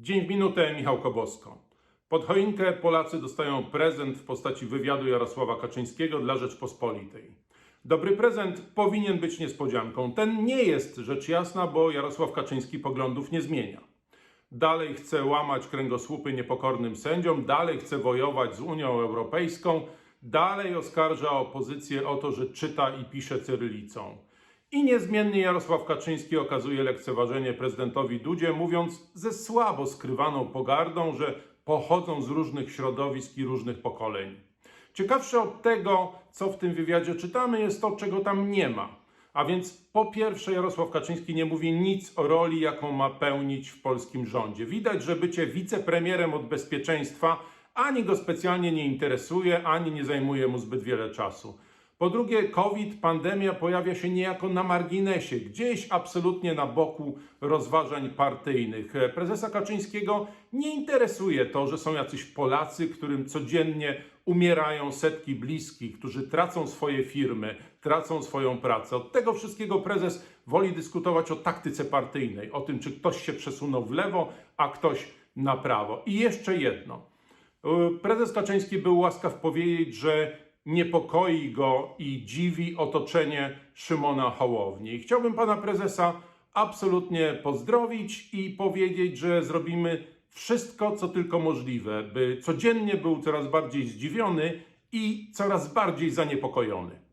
Dzień w minutę, Michał Kobosko. Pod choinkę Polacy dostają prezent w postaci wywiadu Jarosława Kaczyńskiego dla Rzeczpospolitej. Dobry prezent powinien być niespodzianką. Ten nie jest rzecz jasna, bo Jarosław Kaczyński poglądów nie zmienia. Dalej chce łamać kręgosłupy niepokornym sędziom, dalej chce wojować z Unią Europejską, dalej oskarża opozycję o to, że czyta i pisze cyrylicą. I niezmiennie Jarosław Kaczyński okazuje lekceważenie prezydentowi Dudzie, mówiąc ze słabo skrywaną pogardą, że pochodzą z różnych środowisk i różnych pokoleń. Ciekawsze od tego, co w tym wywiadzie czytamy, jest to, czego tam nie ma. A więc po pierwsze, Jarosław Kaczyński nie mówi nic o roli, jaką ma pełnić w polskim rządzie. Widać, że bycie wicepremierem od bezpieczeństwa ani go specjalnie nie interesuje, ani nie zajmuje mu zbyt wiele czasu. Po drugie, COVID, pandemia pojawia się niejako na marginesie, gdzieś absolutnie na boku rozważań partyjnych. Prezesa Kaczyńskiego nie interesuje to, że są jacyś Polacy, którym codziennie umierają setki bliskich, którzy tracą swoje firmy, tracą swoją pracę. Od tego wszystkiego prezes woli dyskutować o taktyce partyjnej, o tym, czy ktoś się przesunął w lewo, a ktoś na prawo. I jeszcze jedno. Prezes Kaczyński był łaskaw powiedzieć, że niepokoi go i dziwi otoczenie Szymona Hołowni. I chciałbym pana prezesa absolutnie pozdrowić i powiedzieć, że zrobimy wszystko, co tylko możliwe, by codziennie był coraz bardziej zdziwiony i coraz bardziej zaniepokojony.